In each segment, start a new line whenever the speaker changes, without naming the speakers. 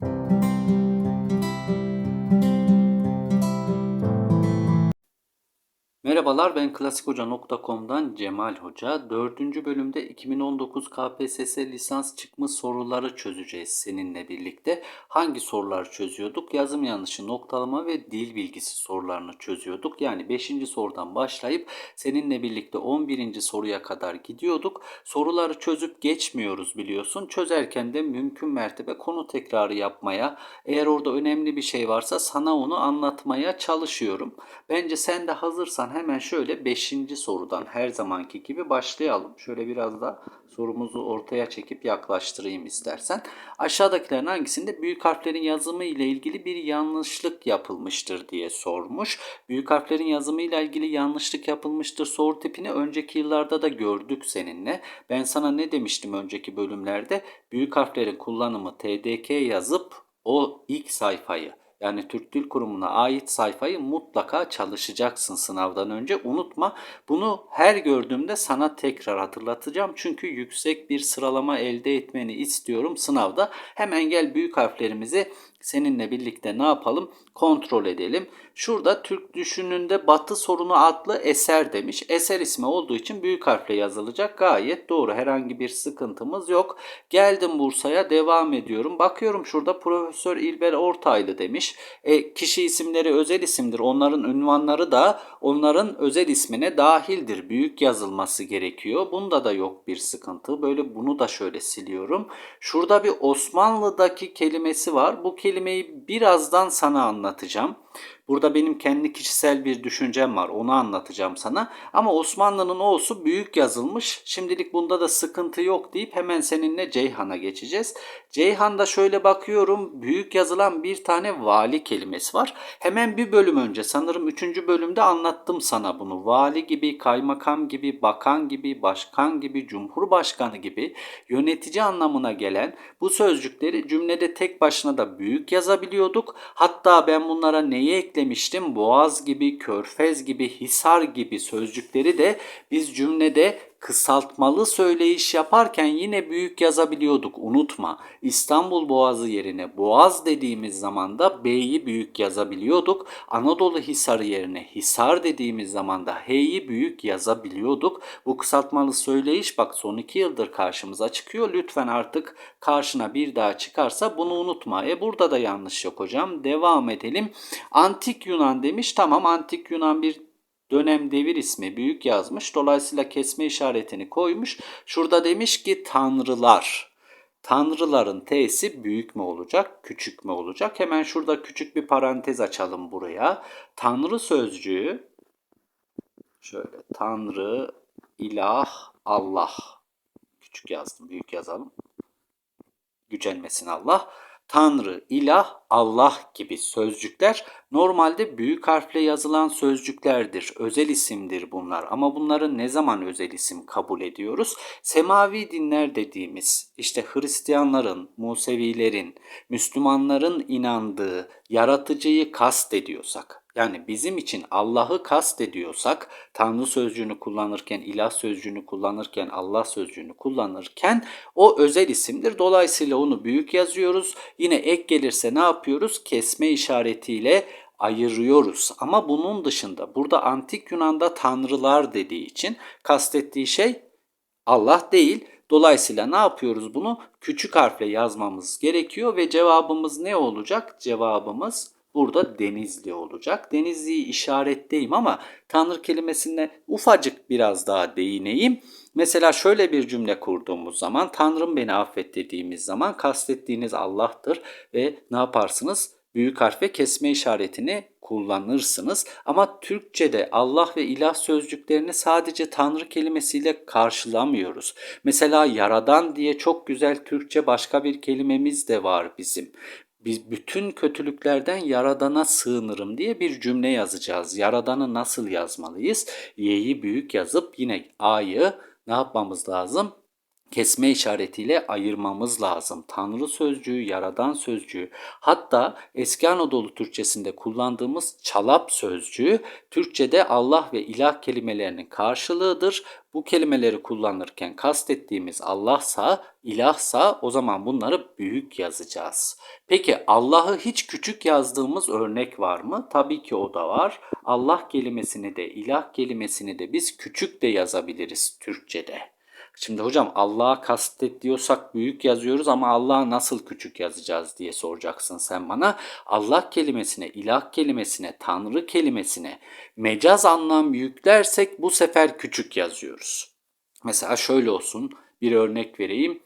thank you Merhabalar ben klasikhoca.com'dan Cemal Hoca. Dördüncü bölümde 2019 KPSS lisans çıkmış soruları çözeceğiz seninle birlikte. Hangi sorular çözüyorduk? Yazım yanlışı, noktalama ve dil bilgisi sorularını çözüyorduk. Yani 5. sorudan başlayıp seninle birlikte 11. soruya kadar gidiyorduk. Soruları çözüp geçmiyoruz biliyorsun. Çözerken de mümkün mertebe konu tekrarı yapmaya, eğer orada önemli bir şey varsa sana onu anlatmaya çalışıyorum. Bence sen de hazırsan hemen şöyle 5. sorudan her zamanki gibi başlayalım. Şöyle biraz da sorumuzu ortaya çekip yaklaştırayım istersen. Aşağıdakilerin hangisinde büyük harflerin yazımı ile ilgili bir yanlışlık yapılmıştır diye sormuş. Büyük harflerin yazımı ile ilgili yanlışlık yapılmıştır soru tipini önceki yıllarda da gördük seninle. Ben sana ne demiştim önceki bölümlerde? Büyük harflerin kullanımı TDK yazıp o ilk sayfayı yani Türk Dil Kurumu'na ait sayfayı mutlaka çalışacaksın sınavdan önce. Unutma. Bunu her gördüğümde sana tekrar hatırlatacağım. Çünkü yüksek bir sıralama elde etmeni istiyorum sınavda. Hemen gel büyük harflerimizi seninle birlikte ne yapalım? Kontrol edelim. Şurada Türk Düşününde Batı Sorunu adlı eser demiş. Eser ismi olduğu için büyük harfle yazılacak. Gayet doğru. Herhangi bir sıkıntımız yok. Geldim Bursa'ya devam ediyorum. Bakıyorum şurada Profesör İlber Ortaylı demiş. E, kişi isimleri özel isimdir. Onların ünvanları da onların özel ismine dahildir. Büyük yazılması gerekiyor. Bunda da yok bir sıkıntı. Böyle bunu da şöyle siliyorum. Şurada bir Osmanlı'daki kelimesi var. Bu kelimeyi birazdan sana anlatacağım. Burada benim kendi kişisel bir düşüncem var. Onu anlatacağım sana. Ama Osmanlı'nın O'su büyük yazılmış. Şimdilik bunda da sıkıntı yok deyip hemen seninle Ceyhan'a geçeceğiz. Ceyhan'da şöyle bakıyorum. Büyük yazılan bir tane vali kelimesi var. Hemen bir bölüm önce sanırım 3. bölümde anlattım sana bunu. Vali gibi, kaymakam gibi, bakan gibi, başkan gibi, cumhurbaşkanı gibi yönetici anlamına gelen bu sözcükleri cümlede tek başına da büyük yazabiliyorduk. Hatta ben bunlara neyi eklemiştim? Boğaz gibi, körfez gibi, hisar gibi sözcükleri de biz cümlede kısaltmalı söyleyiş yaparken yine büyük yazabiliyorduk. Unutma. İstanbul Boğazı yerine Boğaz dediğimiz zaman da B'yi büyük yazabiliyorduk. Anadolu Hisarı yerine Hisar dediğimiz zaman da H'yi büyük yazabiliyorduk. Bu kısaltmalı söyleyiş bak son iki yıldır karşımıza çıkıyor. Lütfen artık karşına bir daha çıkarsa bunu unutma. E burada da yanlış yok hocam. Devam edelim. Antik Yunan demiş. Tamam Antik Yunan bir dönem devir ismi büyük yazmış. Dolayısıyla kesme işaretini koymuş. Şurada demiş ki tanrılar. Tanrıların T'si büyük mü olacak, küçük mü olacak? Hemen şurada küçük bir parantez açalım buraya. Tanrı sözcüğü şöyle Tanrı, ilah, Allah. Küçük yazdım, büyük yazalım. Gücenmesin Allah. Tanrı, ilah, Allah gibi sözcükler normalde büyük harfle yazılan sözcüklerdir. Özel isimdir bunlar ama bunları ne zaman özel isim kabul ediyoruz? Semavi dinler dediğimiz işte Hristiyanların, Musevilerin, Müslümanların inandığı yaratıcıyı kast ediyorsak yani bizim için Allah'ı kast ediyorsak Tanrı sözcüğünü kullanırken, ilah sözcüğünü kullanırken, Allah sözcüğünü kullanırken o özel isimdir. Dolayısıyla onu büyük yazıyoruz. Yine ek gelirse ne yapıyoruz? Kesme işaretiyle ayırıyoruz. Ama bunun dışında burada antik Yunan'da tanrılar dediği için kastettiği şey Allah değil. Dolayısıyla ne yapıyoruz bunu? Küçük harfle yazmamız gerekiyor ve cevabımız ne olacak? Cevabımız burada Denizli olacak. Denizli'yi işaretteyim ama Tanrı kelimesine ufacık biraz daha değineyim. Mesela şöyle bir cümle kurduğumuz zaman Tanrım beni affet dediğimiz zaman kastettiğiniz Allah'tır ve ne yaparsınız? Büyük harfe kesme işaretini kullanırsınız. Ama Türkçe'de Allah ve ilah sözcüklerini sadece Tanrı kelimesiyle karşılamıyoruz. Mesela yaradan diye çok güzel Türkçe başka bir kelimemiz de var bizim biz bütün kötülüklerden yaradana sığınırım diye bir cümle yazacağız. Yaradanı nasıl yazmalıyız? Y'yi büyük yazıp yine A'yı ne yapmamız lazım? kesme işaretiyle ayırmamız lazım. Tanrı sözcüğü, yaradan sözcüğü, hatta eski Anadolu Türkçesinde kullandığımız çalap sözcüğü Türkçede Allah ve ilah kelimelerinin karşılığıdır. Bu kelimeleri kullanırken kastettiğimiz Allah'sa, ilahsa o zaman bunları büyük yazacağız. Peki Allah'ı hiç küçük yazdığımız örnek var mı? Tabii ki o da var. Allah kelimesini de, ilah kelimesini de biz küçük de yazabiliriz Türkçede. Şimdi hocam Allah'a kastet diyorsak büyük yazıyoruz ama Allah'a nasıl küçük yazacağız diye soracaksın sen bana. Allah kelimesine, ilah kelimesine, tanrı kelimesine mecaz anlam yüklersek bu sefer küçük yazıyoruz. Mesela şöyle olsun bir örnek vereyim.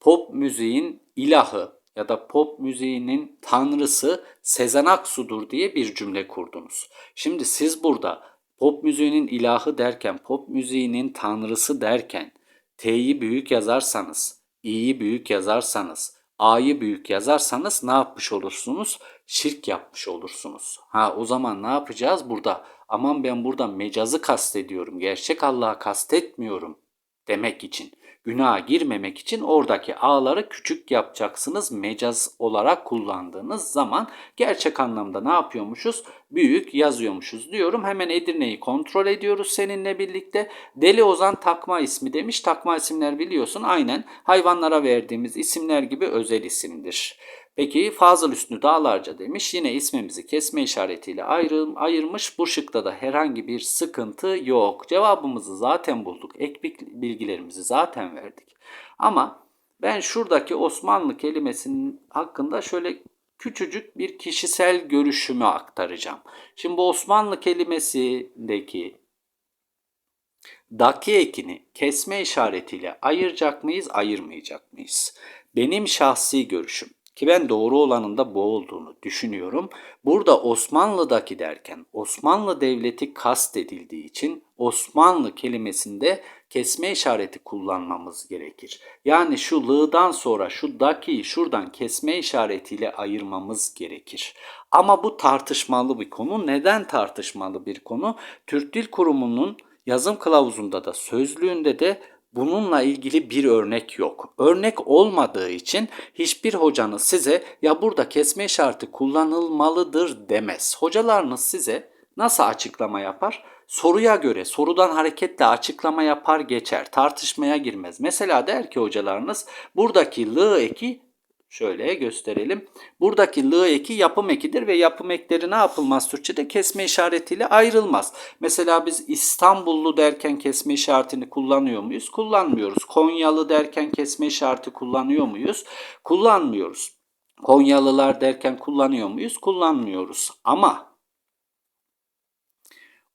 Pop müziğin ilahı ya da pop müziğinin tanrısı Sezen Aksu'dur diye bir cümle kurdunuz. Şimdi siz burada pop müziğinin ilahı derken, pop müziğinin tanrısı derken T'yi büyük yazarsanız, i'yi büyük yazarsanız, a'yı büyük yazarsanız ne yapmış olursunuz? Şirk yapmış olursunuz. Ha o zaman ne yapacağız burada? Aman ben burada mecazı kastediyorum. Gerçek Allah'ı kastetmiyorum demek için. Günaha girmemek için oradaki a'ları küçük yapacaksınız. Mecaz olarak kullandığınız zaman gerçek anlamda ne yapıyormuşuz? Büyük yazıyormuşuz diyorum. Hemen Edirne'yi kontrol ediyoruz seninle birlikte. Deli Ozan takma ismi demiş. Takma isimler biliyorsun aynen hayvanlara verdiğimiz isimler gibi özel isimdir. Peki Fazıl Üstünü Dağlarca demiş. Yine ismimizi kesme işaretiyle ayrı, ayırmış. Bu şıkta da herhangi bir sıkıntı yok. Cevabımızı zaten bulduk. Ek bilgilerimizi zaten verdik. Ama ben şuradaki Osmanlı kelimesinin hakkında şöyle küçücük bir kişisel görüşümü aktaracağım. Şimdi bu Osmanlı kelimesindeki daki ekini kesme işaretiyle ayıracak mıyız, ayırmayacak mıyız? Benim şahsi görüşüm ki ben doğru olanın da bu olduğunu düşünüyorum. Burada Osmanlı'daki derken Osmanlı Devleti kastedildiği için Osmanlı kelimesinde kesme işareti kullanmamız gerekir. Yani şu lığdan sonra şu dakiyi şuradan kesme işaretiyle ayırmamız gerekir. Ama bu tartışmalı bir konu. Neden tartışmalı bir konu? Türk Dil Kurumu'nun yazım kılavuzunda da sözlüğünde de bununla ilgili bir örnek yok. Örnek olmadığı için hiçbir hocanız size ya burada kesme işareti kullanılmalıdır demez. Hocalarınız size nasıl açıklama yapar? Soruya göre sorudan hareketle açıklama yapar geçer. Tartışmaya girmez. Mesela der ki hocalarınız buradaki lı eki Şöyle gösterelim. Buradaki lı eki yapım ekidir ve yapım ekleri ne yapılmaz Türkçe'de? Kesme işaretiyle ayrılmaz. Mesela biz İstanbullu derken kesme işaretini kullanıyor muyuz? Kullanmıyoruz. Konyalı derken kesme işareti kullanıyor muyuz? Kullanmıyoruz. Konyalılar derken kullanıyor muyuz? Kullanmıyoruz. Ama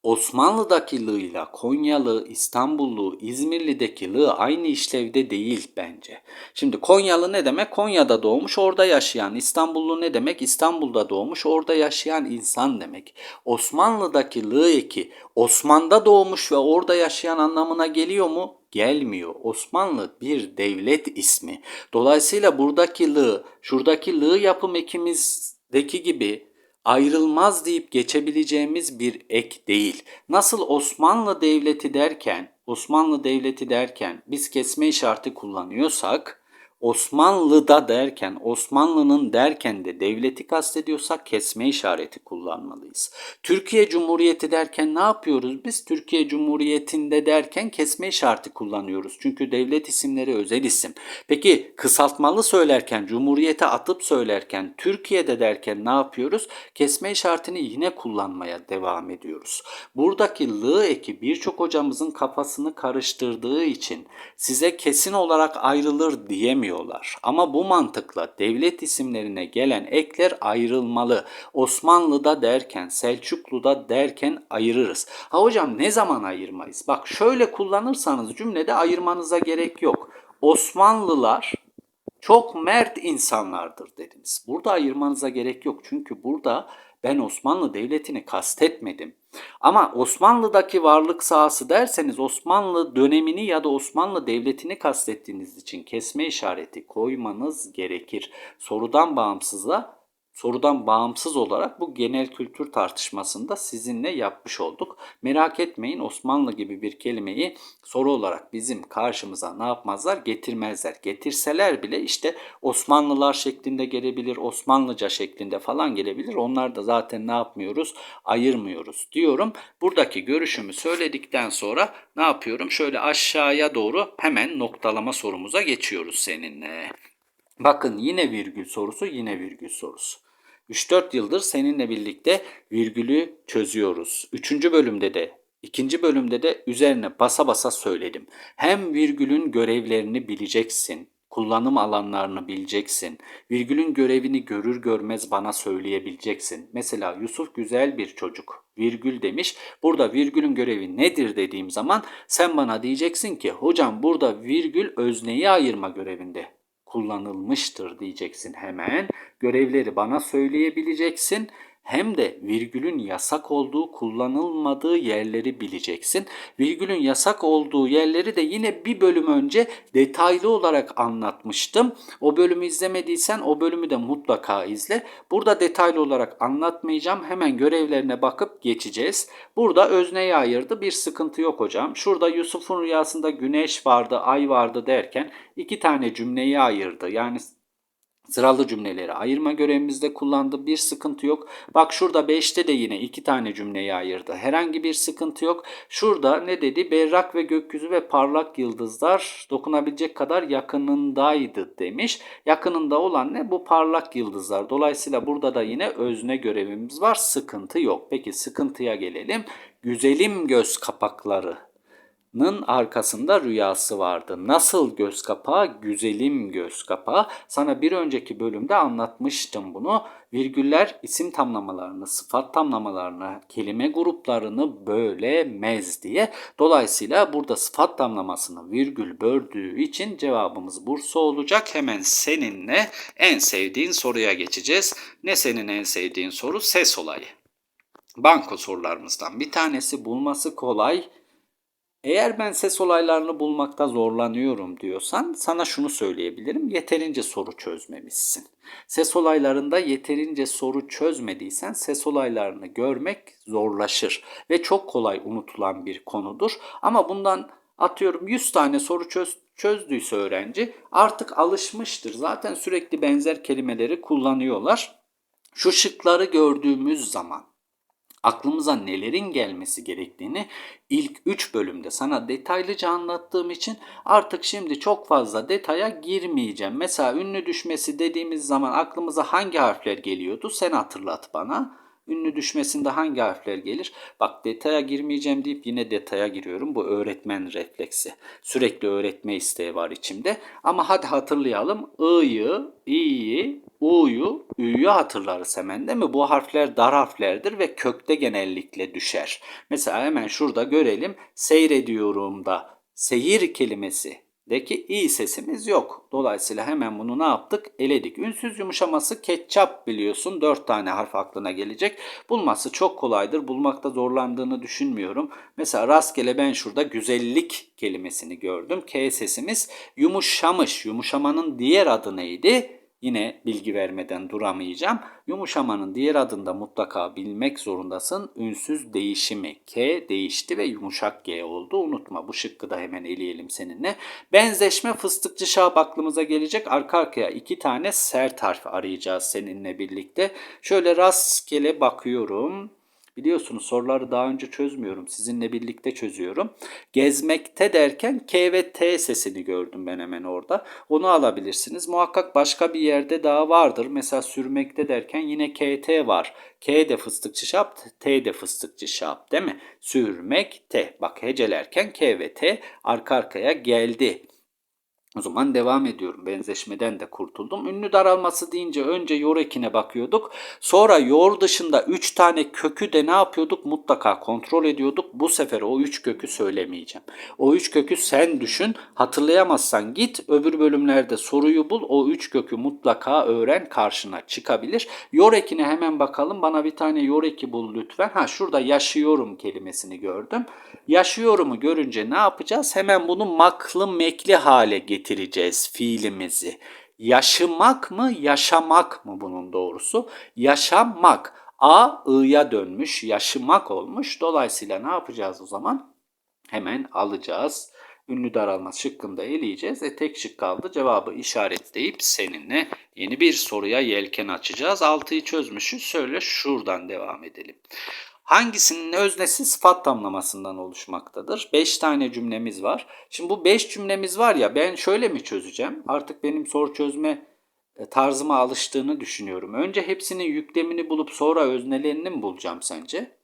Osmanlı'daki lığıyla Konyalı, İstanbullu, İzmirli'deki lı aynı işlevde değil bence. Şimdi Konyalı ne demek? Konya'da doğmuş, orada yaşayan. İstanbullu ne demek? İstanbul'da doğmuş, orada yaşayan insan demek. Osmanlı'daki lı eki Osman'da doğmuş ve orada yaşayan anlamına geliyor mu? Gelmiyor. Osmanlı bir devlet ismi. Dolayısıyla buradaki lı, şuradaki lı yapım ekimizdeki gibi ayrılmaz deyip geçebileceğimiz bir ek değil. Nasıl Osmanlı Devleti derken, Osmanlı Devleti derken biz kesme işareti kullanıyorsak, Osmanlı'da derken, Osmanlı'nın derken de devleti kastediyorsak kesme işareti kullanmalıyız. Türkiye Cumhuriyeti derken ne yapıyoruz? Biz Türkiye Cumhuriyeti'nde derken kesme işareti kullanıyoruz. Çünkü devlet isimleri özel isim. Peki kısaltmalı söylerken, Cumhuriyete atıp söylerken, Türkiye'de derken ne yapıyoruz? Kesme işaretini yine kullanmaya devam ediyoruz. Buradaki lı eki birçok hocamızın kafasını karıştırdığı için size kesin olarak ayrılır diyemiyor kullanıyorlar. Ama bu mantıkla devlet isimlerine gelen ekler ayrılmalı. Osmanlı'da derken, Selçuklu'da derken ayırırız. Ha hocam ne zaman ayırmayız? Bak şöyle kullanırsanız cümlede ayırmanıza gerek yok. Osmanlılar çok mert insanlardır dediniz. Burada ayırmanıza gerek yok. Çünkü burada ben Osmanlı Devleti'ni kastetmedim. Ama Osmanlı'daki varlık sahası derseniz Osmanlı dönemini ya da Osmanlı Devleti'ni kastettiğiniz için kesme işareti koymanız gerekir. Sorudan bağımsız da sorudan bağımsız olarak bu genel kültür tartışmasında sizinle yapmış olduk. Merak etmeyin Osmanlı gibi bir kelimeyi soru olarak bizim karşımıza ne yapmazlar? Getirmezler. Getirseler bile işte Osmanlılar şeklinde gelebilir, Osmanlıca şeklinde falan gelebilir. Onlar da zaten ne yapmıyoruz? Ayırmıyoruz diyorum. Buradaki görüşümü söyledikten sonra ne yapıyorum? Şöyle aşağıya doğru hemen noktalama sorumuza geçiyoruz seninle. Bakın yine virgül sorusu, yine virgül sorusu. 3-4 yıldır seninle birlikte virgülü çözüyoruz. 3. bölümde de, ikinci bölümde de üzerine basa basa söyledim. Hem virgülün görevlerini bileceksin, kullanım alanlarını bileceksin. Virgülün görevini görür görmez bana söyleyebileceksin. Mesela Yusuf güzel bir çocuk. Virgül demiş. Burada virgülün görevi nedir dediğim zaman sen bana diyeceksin ki hocam burada virgül özneyi ayırma görevinde kullanılmıştır diyeceksin hemen. Görevleri bana söyleyebileceksin. Hem de virgülün yasak olduğu, kullanılmadığı yerleri bileceksin. Virgülün yasak olduğu yerleri de yine bir bölüm önce detaylı olarak anlatmıştım. O bölümü izlemediysen o bölümü de mutlaka izle. Burada detaylı olarak anlatmayacağım. Hemen görevlerine bakıp geçeceğiz. Burada özneyi ayırdı. Bir sıkıntı yok hocam. Şurada Yusuf'un rüyasında güneş vardı, ay vardı derken iki tane cümleyi ayırdı. Yani Sıralı cümleleri ayırma görevimizde kullandı. Bir sıkıntı yok. Bak şurada 5'te de yine iki tane cümleyi ayırdı. Herhangi bir sıkıntı yok. Şurada ne dedi? Berrak ve gökyüzü ve parlak yıldızlar dokunabilecek kadar yakınındaydı demiş. Yakınında olan ne? Bu parlak yıldızlar. Dolayısıyla burada da yine özne görevimiz var. Sıkıntı yok. Peki sıkıntıya gelelim. Güzelim göz kapakları nın arkasında rüyası vardı. Nasıl göz kapağı? Güzelim göz kapağı. Sana bir önceki bölümde anlatmıştım bunu. Virgüller isim tamlamalarını, sıfat tamlamalarını, kelime gruplarını bölemez diye. Dolayısıyla burada sıfat tamlamasını virgül böldüğü için cevabımız Bursa olacak. Hemen seninle en sevdiğin soruya geçeceğiz. Ne senin en sevdiğin soru? Ses olayı. Banko sorularımızdan bir tanesi bulması kolay eğer ben ses olaylarını bulmakta zorlanıyorum diyorsan sana şunu söyleyebilirim. Yeterince soru çözmemişsin. Ses olaylarında yeterince soru çözmediysen ses olaylarını görmek zorlaşır ve çok kolay unutulan bir konudur. Ama bundan atıyorum 100 tane soru çöz, çözdüyse öğrenci artık alışmıştır. Zaten sürekli benzer kelimeleri kullanıyorlar. Şu şıkları gördüğümüz zaman aklımıza nelerin gelmesi gerektiğini ilk 3 bölümde sana detaylıca anlattığım için artık şimdi çok fazla detaya girmeyeceğim. Mesela ünlü düşmesi dediğimiz zaman aklımıza hangi harfler geliyordu? Sen hatırlat bana. Ünlü düşmesinde hangi harfler gelir? Bak detaya girmeyeceğim deyip yine detaya giriyorum. Bu öğretmen refleksi. Sürekli öğretme isteği var içimde. Ama hadi hatırlayalım. I'yı, i'yi, u'yu, ü'yü hatırlarız hemen değil mi? Bu harfler dar harflerdir ve kökte genellikle düşer. Mesela hemen şurada görelim. Seyrediyorum da seyir kelimesi deki i sesimiz yok. Dolayısıyla hemen bunu ne yaptık? Eledik. Ünsüz yumuşaması ketçap biliyorsun. 4 tane harf aklına gelecek. Bulması çok kolaydır. Bulmakta zorlandığını düşünmüyorum. Mesela rastgele ben şurada güzellik kelimesini gördüm. K sesimiz yumuşamış. Yumuşamanın diğer adı neydi? Yine bilgi vermeden duramayacağım. Yumuşamanın diğer adında mutlaka bilmek zorundasın. Ünsüz değişimi. K değişti ve yumuşak G oldu. Unutma bu şıkkı da hemen eleyelim seninle. Benzeşme fıstıkçı şap aklımıza gelecek. Arka arkaya iki tane sert harf arayacağız seninle birlikte. Şöyle rastgele bakıyorum. Biliyorsunuz soruları daha önce çözmüyorum. Sizinle birlikte çözüyorum. Gezmekte derken K ve T sesini gördüm ben hemen orada. Onu alabilirsiniz. Muhakkak başka bir yerde daha vardır. Mesela sürmekte derken yine KT var. K de fıstıkçı şap, T de fıstıkçı şap değil mi? Sürmekte. Bak hecelerken K ve T arka arkaya geldi. O zaman devam ediyorum. Benzeşmeden de kurtuldum. Ünlü daralması deyince önce yor ekine bakıyorduk. Sonra yor dışında 3 tane kökü de ne yapıyorduk? Mutlaka kontrol ediyorduk. Bu sefer o 3 kökü söylemeyeceğim. O 3 kökü sen düşün. Hatırlayamazsan git öbür bölümlerde soruyu bul. O 3 kökü mutlaka öğren karşına çıkabilir. Yor ekine hemen bakalım. Bana bir tane yor eki bul lütfen. Ha şurada yaşıyorum kelimesini gördüm. Yaşıyorumu görünce ne yapacağız? Hemen bunu maklı mekli hale getireceğiz fiilimizi. Yaşamak mı, yaşamak mı bunun doğrusu? Yaşamak. A, I'ya dönmüş, yaşamak olmuş. Dolayısıyla ne yapacağız o zaman? Hemen alacağız. Ünlü daralma şıkkında eleyeceğiz. E tek şık kaldı. Cevabı işaretleyip seninle yeni bir soruya yelken açacağız. Altıyı çözmüşüz. Söyle şuradan devam edelim. Hangisinin öznesi sıfat tamlamasından oluşmaktadır? 5 tane cümlemiz var. Şimdi bu 5 cümlemiz var ya ben şöyle mi çözeceğim? Artık benim soru çözme e, tarzıma alıştığını düşünüyorum. Önce hepsinin yüklemini bulup sonra öznelerini mi bulacağım sence?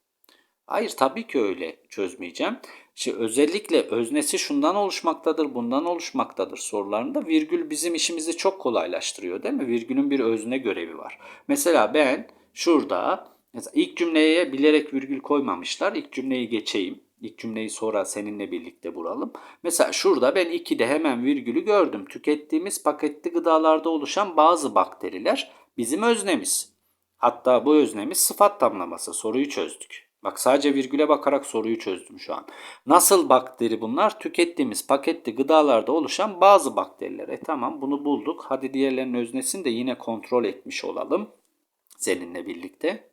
Hayır tabii ki öyle çözmeyeceğim. Şimdi özellikle öznesi şundan oluşmaktadır, bundan oluşmaktadır sorularında virgül bizim işimizi çok kolaylaştırıyor değil mi? Virgülün bir özne görevi var. Mesela ben şurada mesela ilk cümleye bilerek virgül koymamışlar. İlk cümleyi geçeyim. İlk cümleyi sonra seninle birlikte vuralım. Mesela şurada ben 2'de hemen virgülü gördüm. Tükettiğimiz paketli gıdalarda oluşan bazı bakteriler bizim öznemiz. Hatta bu öznemiz sıfat tamlaması. Soruyu çözdük. Bak sadece virgüle bakarak soruyu çözdüm şu an. Nasıl bakteri bunlar? Tükettiğimiz paketli gıdalarda oluşan bazı bakteriler. E tamam bunu bulduk. Hadi diğerlerinin öznesini de yine kontrol etmiş olalım seninle birlikte.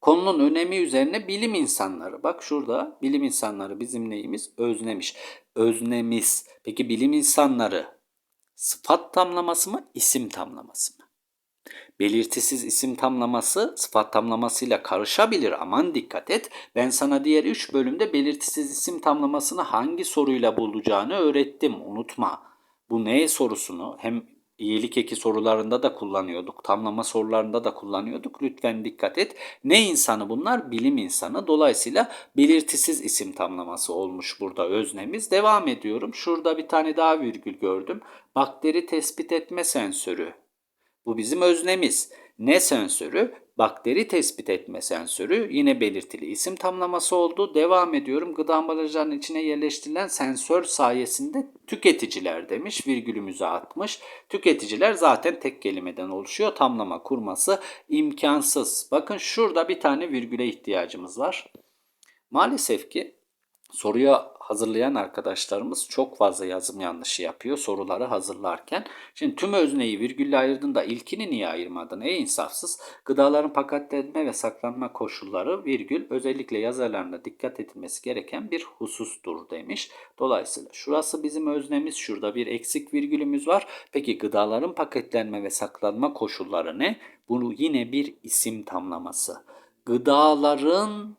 Konunun önemi üzerine bilim insanları. Bak şurada bilim insanları bizim neyimiz? Öznemiş. Öznemiz. Peki bilim insanları sıfat tamlaması mı, isim tamlaması mı? Belirtisiz isim tamlaması sıfat tamlamasıyla karışabilir. Aman dikkat et. Ben sana diğer 3 bölümde belirtisiz isim tamlamasını hangi soruyla bulacağını öğrettim. Unutma. Bu ne sorusunu hem iyilik eki sorularında da kullanıyorduk. Tamlama sorularında da kullanıyorduk. Lütfen dikkat et. Ne insanı bunlar? Bilim insanı. Dolayısıyla belirtisiz isim tamlaması olmuş burada öznemiz. Devam ediyorum. Şurada bir tane daha virgül gördüm. Bakteri tespit etme sensörü. Bu bizim öznemiz. Ne sensörü? Bakteri tespit etme sensörü yine belirtili isim tamlaması oldu. Devam ediyorum. Gıda ambalajlarının içine yerleştirilen sensör sayesinde tüketiciler demiş. Virgülümüzü atmış. Tüketiciler zaten tek kelimeden oluşuyor. Tamlama kurması imkansız. Bakın şurada bir tane virgüle ihtiyacımız var. Maalesef ki soruya hazırlayan arkadaşlarımız çok fazla yazım yanlışı yapıyor soruları hazırlarken. Şimdi tüm özneyi virgülle ayırdın da ilkini niye ayırmadın? Ey insafsız. Gıdaların paketlenme ve saklanma koşulları virgül özellikle yazarlarında dikkat edilmesi gereken bir husustur demiş. Dolayısıyla şurası bizim öznemiz. Şurada bir eksik virgülümüz var. Peki gıdaların paketlenme ve saklanma koşulları ne? Bunu yine bir isim tamlaması. Gıdaların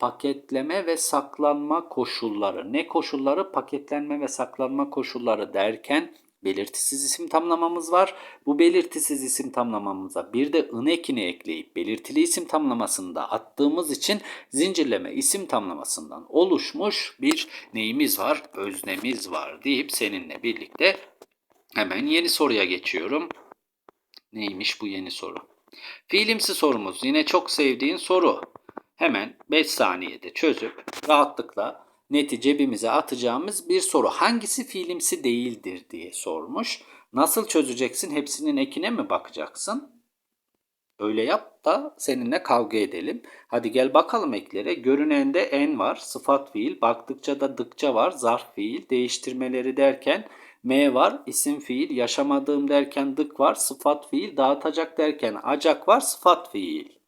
paketleme ve saklanma koşulları. Ne koşulları? Paketlenme ve saklanma koşulları derken belirtisiz isim tamlamamız var. Bu belirtisiz isim tamlamamıza bir de ın ekini ekleyip belirtili isim tamlamasını da attığımız için zincirleme isim tamlamasından oluşmuş bir neyimiz var? Öznemiz var deyip seninle birlikte hemen yeni soruya geçiyorum. Neymiş bu yeni soru? Fiilimsi sorumuz yine çok sevdiğin soru hemen 5 saniyede çözüp rahatlıkla neti cebimize atacağımız bir soru. Hangisi fiilimsi değildir diye sormuş. Nasıl çözeceksin? Hepsinin ekine mi bakacaksın? Öyle yap da seninle kavga edelim. Hadi gel bakalım eklere. Görünende en var. Sıfat fiil. Baktıkça da dıkça var. Zarf fiil. Değiştirmeleri derken M var. isim fiil. Yaşamadığım derken dık var. Sıfat fiil. Dağıtacak derken acak var. Sıfat fiil.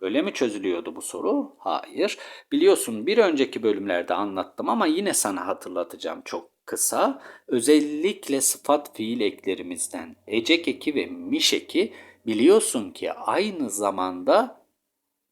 Böyle mi çözülüyordu bu soru? Hayır. Biliyorsun bir önceki bölümlerde anlattım ama yine sana hatırlatacağım çok kısa. Özellikle sıfat fiil eklerimizden ecek eki ve miş eki biliyorsun ki aynı zamanda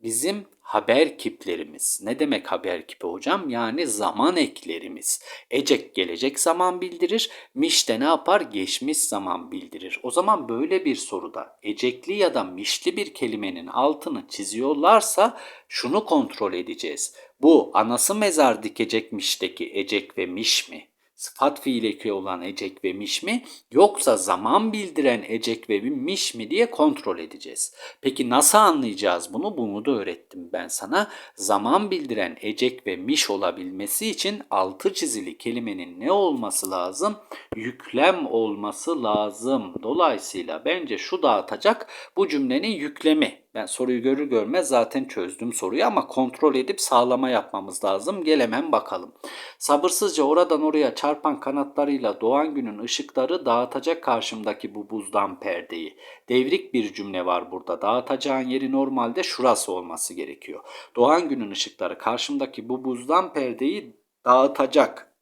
bizim haber kiplerimiz. Ne demek haber kipi hocam? Yani zaman eklerimiz. Ecek gelecek zaman bildirir. Miş de ne yapar? Geçmiş zaman bildirir. O zaman böyle bir soruda ecekli ya da mişli bir kelimenin altını çiziyorlarsa şunu kontrol edeceğiz. Bu anası mezar dikecekmişteki ecek ve miş mi? Sıfat fiil eki olan ecek ve miş mi yoksa zaman bildiren ecek ve miş mi diye kontrol edeceğiz. Peki nasıl anlayacağız bunu? Bunu da öğrettim ben sana. Zaman bildiren ecek ve miş olabilmesi için altı çizili kelimenin ne olması lazım? Yüklem olması lazım. Dolayısıyla bence şu dağıtacak bu cümlenin yüklemi. Ben soruyu görür görmez zaten çözdüm soruyu ama kontrol edip sağlama yapmamız lazım. Gel hemen bakalım. Sabırsızca oradan oraya çarpan kanatlarıyla doğan günün ışıkları dağıtacak karşımdaki bu buzdan perdeyi. Devrik bir cümle var burada. Dağıtacağın yeri normalde şurası olması gerekiyor. Doğan günün ışıkları karşımdaki bu buzdan perdeyi dağıtacak.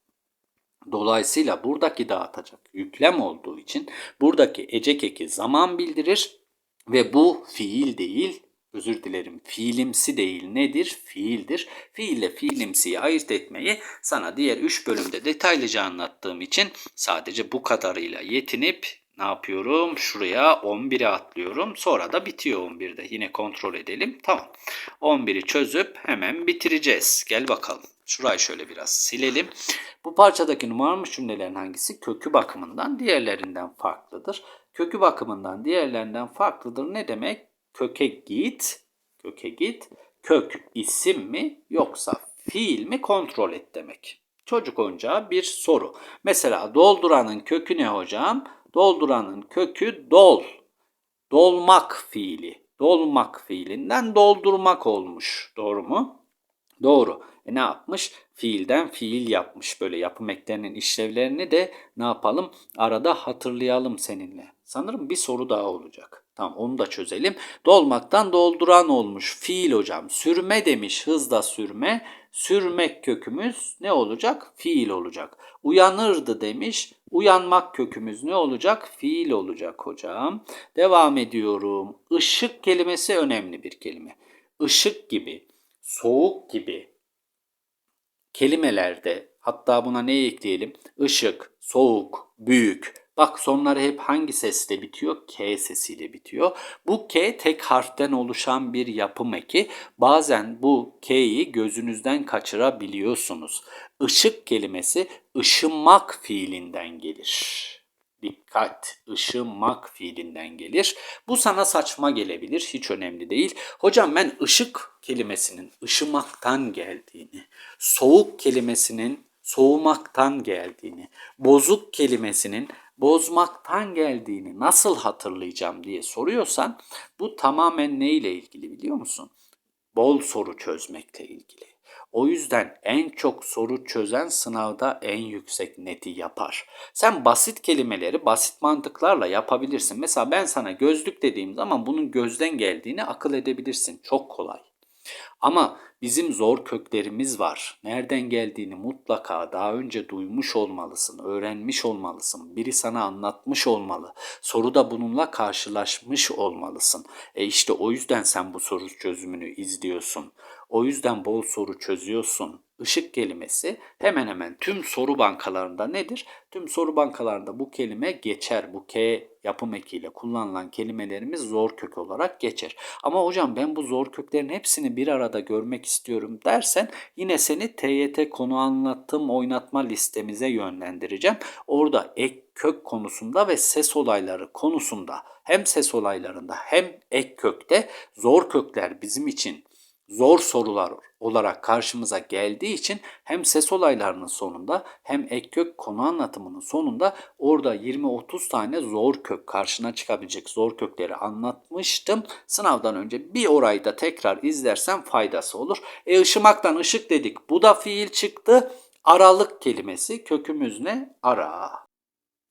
Dolayısıyla buradaki dağıtacak yüklem olduğu için buradaki ecek eki zaman bildirir ve bu fiil değil, özür dilerim fiilimsi değil nedir? Fiildir. Fiille fiilimsiyi ayırt etmeyi sana diğer 3 bölümde detaylıca anlattığım için sadece bu kadarıyla yetinip ne yapıyorum? Şuraya 11'e atlıyorum. Sonra da bitiyor 11'de. Yine kontrol edelim. Tamam. 11'i çözüp hemen bitireceğiz. Gel bakalım. Şurayı şöyle biraz silelim. Bu parçadaki numaralı cümlelerin hangisi kökü bakımından diğerlerinden farklıdır? Kökü bakımından diğerlerinden farklıdır ne demek? Köke git, köke git. Kök isim mi yoksa fiil mi kontrol et demek. Çocuk oyuncağı bir soru. Mesela dolduranın kökü ne hocam? Dolduranın kökü dol. Dolmak fiili. Dolmak fiilinden doldurmak olmuş. Doğru mu? Doğru. E ne yapmış? Fiilden fiil yapmış. Böyle yapım eklerinin işlevlerini de ne yapalım? Arada hatırlayalım seninle. Sanırım bir soru daha olacak. Tamam onu da çözelim. Dolmaktan dolduran olmuş. Fiil hocam. Sürme demiş. Hızla sürme. Sürmek kökümüz ne olacak? Fiil olacak. Uyanırdı demiş. Uyanmak kökümüz ne olacak? Fiil olacak hocam. Devam ediyorum. Işık kelimesi önemli bir kelime. Işık gibi, soğuk gibi kelimelerde hatta buna ne ekleyelim? Işık, soğuk, büyük. Bak sonları hep hangi sesle bitiyor? K sesiyle bitiyor. Bu K tek harften oluşan bir yapım eki. Bazen bu K'yi gözünüzden kaçırabiliyorsunuz. Işık kelimesi ışınmak fiilinden gelir. Dikkat, ışınmak fiilinden gelir. Bu sana saçma gelebilir, hiç önemli değil. Hocam ben ışık kelimesinin ışımaktan geldiğini, soğuk kelimesinin soğumaktan geldiğini, bozuk kelimesinin bozmaktan geldiğini nasıl hatırlayacağım diye soruyorsan bu tamamen neyle ilgili biliyor musun? Bol soru çözmekle ilgili. O yüzden en çok soru çözen sınavda en yüksek neti yapar. Sen basit kelimeleri basit mantıklarla yapabilirsin. Mesela ben sana gözlük dediğim zaman bunun gözden geldiğini akıl edebilirsin. Çok kolay. Ama bizim zor köklerimiz var. Nereden geldiğini mutlaka daha önce duymuş olmalısın, öğrenmiş olmalısın. Biri sana anlatmış olmalı. Soruda bununla karşılaşmış olmalısın. E işte o yüzden sen bu soru çözümünü izliyorsun. O yüzden bol soru çözüyorsun. Işık kelimesi hemen hemen tüm soru bankalarında nedir? Tüm soru bankalarında bu kelime geçer. Bu K yapım ekiyle kullanılan kelimelerimiz zor kök olarak geçer. Ama hocam ben bu zor köklerin hepsini bir arada görmek istiyorum dersen yine seni TYT konu anlattığım oynatma listemize yönlendireceğim. Orada ek kök konusunda ve ses olayları konusunda hem ses olaylarında hem ek kökte zor kökler bizim için zor sorular olarak karşımıza geldiği için hem ses olaylarının sonunda hem ek kök konu anlatımının sonunda orada 20-30 tane zor kök karşına çıkabilecek zor kökleri anlatmıştım. Sınavdan önce bir orayı da tekrar izlersen faydası olur. E ışımaktan ışık dedik. Bu da fiil çıktı. Aralık kelimesi kökümüz ne? Ara.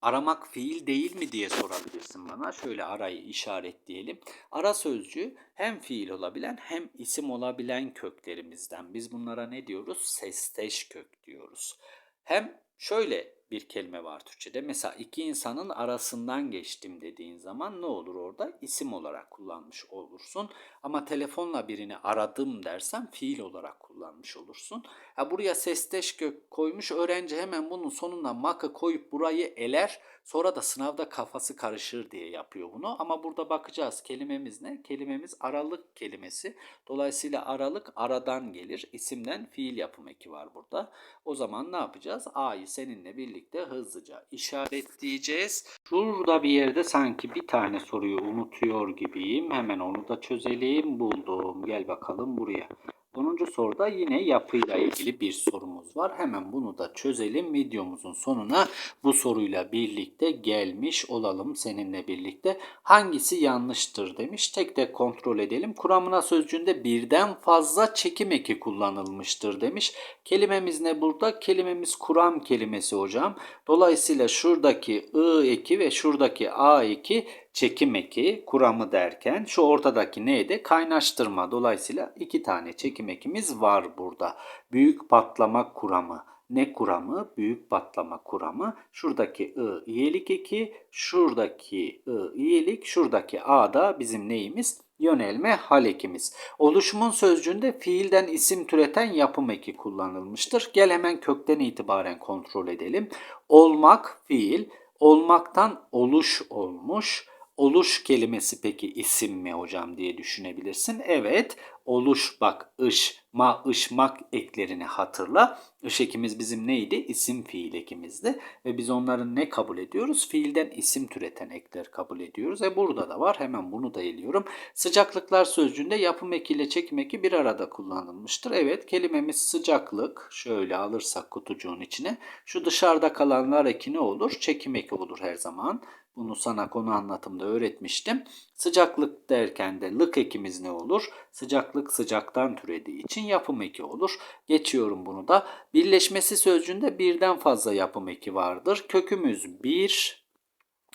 Aramak fiil değil mi diye sorabilirsin bana. Şöyle arayı işaretleyelim. Ara sözcüğü hem fiil olabilen hem isim olabilen köklerimizden. Biz bunlara ne diyoruz? Sesteş kök diyoruz. Hem şöyle bir kelime var Türkçe'de. Mesela iki insanın arasından geçtim dediğin zaman ne olur orada? İsim olarak kullanmış olursun. Ama telefonla birini aradım dersen fiil olarak kullanmış olursun. Ha buraya sesteş kök koymuş öğrenci hemen bunun sonuna maka koyup burayı eler. Sonra da sınavda kafası karışır diye yapıyor bunu. Ama burada bakacağız kelimemiz ne? Kelimemiz aralık kelimesi. Dolayısıyla aralık aradan gelir. İsimden fiil yapım eki var burada. O zaman ne yapacağız? A'yı seninle birlikte hızlıca işaretleyeceğiz. Şurada bir yerde sanki bir tane soruyu unutuyor gibiyim. Hemen onu da çözelim. Buldum. Gel bakalım buraya. 10. soruda yine yapıyla ilgili bir sorumuz var. Hemen bunu da çözelim. Videomuzun sonuna bu soruyla birlikte gelmiş olalım seninle birlikte. Hangisi yanlıştır demiş. Tek tek kontrol edelim. Kuramına sözcüğünde birden fazla çekim eki kullanılmıştır demiş. Kelimemiz ne burada? Kelimemiz kuram kelimesi hocam. Dolayısıyla şuradaki ı eki ve şuradaki a eki çekim eki kuramı derken şu ortadaki neydi? Kaynaştırma. Dolayısıyla iki tane çekim ekimiz var burada. Büyük patlama kuramı. Ne kuramı? Büyük patlama kuramı. Şuradaki I iyelik eki, şuradaki I iyelik, şuradaki A da bizim neyimiz? Yönelme hal ekimiz. Oluşumun sözcüğünde fiilden isim türeten yapım eki kullanılmıştır. Gel hemen kökten itibaren kontrol edelim. Olmak fiil, olmaktan oluş olmuş. Oluş kelimesi peki isim mi hocam diye düşünebilirsin. Evet, oluş bak ış, ma, ışmak eklerini hatırla. Iş ekimiz bizim neydi? İsim fiil ekimizdi. Ve biz onların ne kabul ediyoruz? Fiilden isim türeten ekler kabul ediyoruz. E burada da var. Hemen bunu da eliyorum. Sıcaklıklar sözcüğünde yapım ekiyle çekim eki bir arada kullanılmıştır. Evet kelimemiz sıcaklık. Şöyle alırsak kutucuğun içine. Şu dışarıda kalanlar eki ne olur? Çekim eki olur her zaman. Bunu sana konu anlatımda öğretmiştim. Sıcaklık derken de lık ekimiz ne olur? Sıcaklık sıcaktan türediği için yapım eki olur. Geçiyorum bunu da. Birleşmesi sözcüğünde birden fazla yapım eki vardır. Kökümüz bir,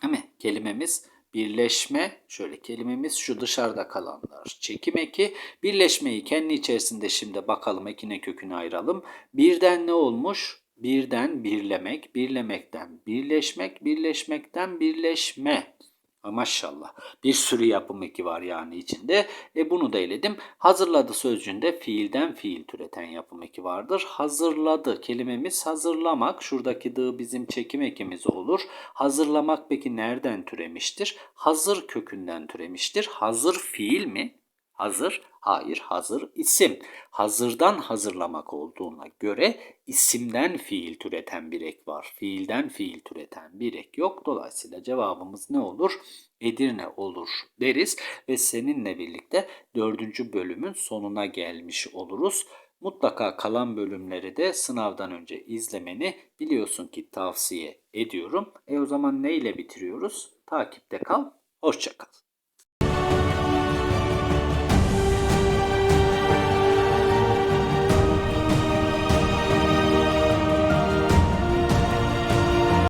değil mi? Kelimemiz birleşme, şöyle kelimemiz şu dışarıda kalanlar. Çekim eki, birleşmeyi kendi içerisinde şimdi bakalım ekine kökünü ayıralım. Birden ne olmuş? Birden birlemek, birlemekten birleşmek, birleşmekten birleşme. Maşallah. Bir sürü yapım eki var yani içinde. E bunu da eledim. Hazırladı sözcüğünde fiilden fiil türeten yapım eki vardır. Hazırladı kelimemiz hazırlamak. Şuradaki dı bizim çekim ekimiz olur. Hazırlamak peki nereden türemiştir? Hazır kökünden türemiştir. Hazır fiil mi? Hazır? Hayır, hazır isim. Hazırdan hazırlamak olduğuna göre isimden fiil türeten bir ek var. Fiilden fiil türeten bir ek yok. Dolayısıyla cevabımız ne olur? Edirne olur deriz ve seninle birlikte dördüncü bölümün sonuna gelmiş oluruz. Mutlaka kalan bölümleri de sınavdan önce izlemeni biliyorsun ki tavsiye ediyorum. E o zaman neyle bitiriyoruz? Takipte kal, hoşça kal.